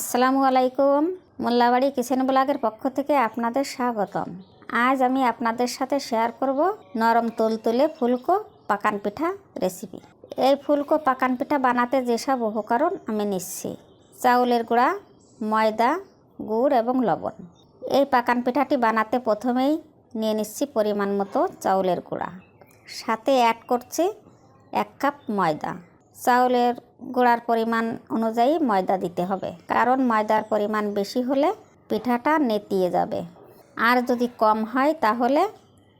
আসসালামু আলাইকুম। মোল্লাবাড়ি কিচেন ব্লগের পক্ষ থেকে আপনাদের স্বাগতম। আজ আমি আপনাদের সাথে শেয়ার করব নরম তুলতুলে ফুলকো পাকান পিঠা রেসিপি এই ফুলকো পাকান পিঠা বানাতে যেসব উপকরণ আমি নিচ্ছি, চাউলের গুঁড়া, ময়দা, গুড় এবং লবণ। এই পাকান পিঠাটি বানাতে প্রথমেই নিয়ে নিচ্ছি পরিমাণ মতো চাউলের গুঁড়া। সাথে অ্যাড করছি এক কাপ ময়দা। চাউলের গুঁড়ার পরিমাণ অনুযায়ী ময়দা দিতে হবে। কারণ ময়দার পরিমাণ বেশি হলে পিঠাটা নেতিয়ে যাবে। আর যদি কম হয় তাহলে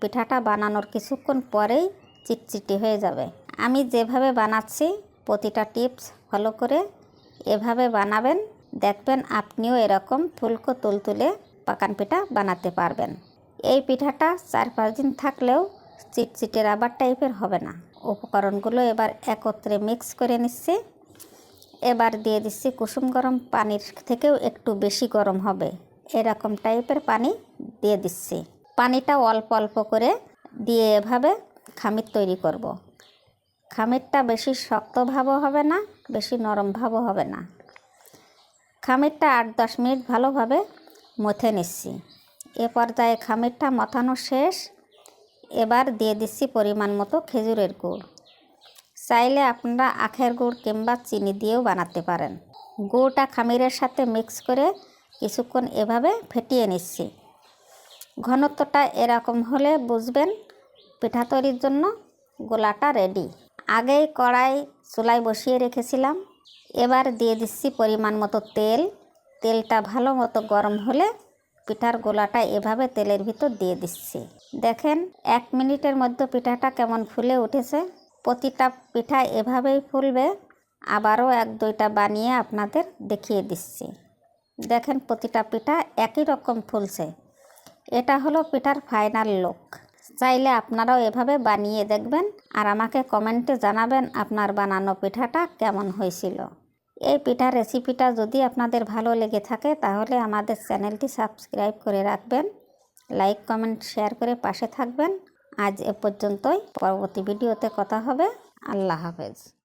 পিঠাটা বানানোর কিছুক্ষণ পরেই চিটচিটি হয়ে যাবে। আমি যেভাবে বানাচ্ছি, প্রতিটা টিপস ফলো করে এভাবে বানাবেন। দেখবেন আপনিও এরকম ফুলকো তুলতুলে পাকান পিঠা বানাতে পারবেন। এই পিঠাটা চার পাঁচ দিন থাকলেও চিটচিটে রাবার টাইপের হবে না। উপকরণগুলো এবার একত্রে মিক্স করে নিচ্ছি। এবার দিয়ে দিচ্ছি কুসুম গরম পানির থেকেও একটু বেশি গরম হবে। এরকম টাইপের পানি দিয়ে দিচ্ছি। পানিটা অল্প অল্প করে দিয়ে এভাবে খামির তৈরি করব। খামিরটা বেশি শক্ত ভাবও হবে না, বেশি নরম ভাবও হবে না। খামিরটা আট দশ মিনিট ভালোভাবে মথে নিচ্ছি। এ পর্যায়ে খামিরটা মথানো শেষ। এবার দিয়ে দিচ্ছি পরিমাণ মতো খেজুরের গুড়। চাইলে আপনারা আখের গুড় কিংবা চিনি দিয়েও বানাতে পারেন। গুড়টা খামিরের সাথে মিক্স করে কিছুক্ষণ এভাবে ফেটিয়ে নিচ্ছি। ঘনত্বটা এরকম হলে বুঝবেন পিঠা তৈরির জন্য গোলাটা রেডি আগেই কড়াই, চুলায় বসিয়ে রেখেছিলাম। এবার দিয়ে দিচ্ছি পরিমাণ মতো তেল। তেলটা ভালো মতো গরম হলে পিঠার গোলাটা এভাবে তেলের ভিতর দিয়ে দিচ্ছি। দেখেন, এক মিনিটের মধ্যে পিঠাটা কেমন ফুলে উঠেছে। প্রতিটা পিঠা এভাবেই ফুলবে। আবারও এক, দুইটা বানিয়ে আপনাদের দেখিয়ে দিচ্ছি। দেখেন প্রতিটা পিঠা একই রকম ফুলছে। এটা হলো পিঠার ফাইনাল লুক চাইলে আপনারাও এভাবে বানিয়ে দেখবেন আর আমাকে কমেন্টে জানাবেন আপনার বানানো পিঠাটা কেমন হয়েছিল। এই পিঠার রেসিপিটা যদি আপনাদের ভালো লেগে থাকে তাহলে আমাদের চ্যানেলটি সাবস্ক্রাইব করে রাখবেন লাইক কমেন্ট শেয়ার করে পাশে থাকবেন। আজ এ পর্যন্তই। পরবর্তী ভিডিওতে কথা হবে। আল্লাহ হাফেজ।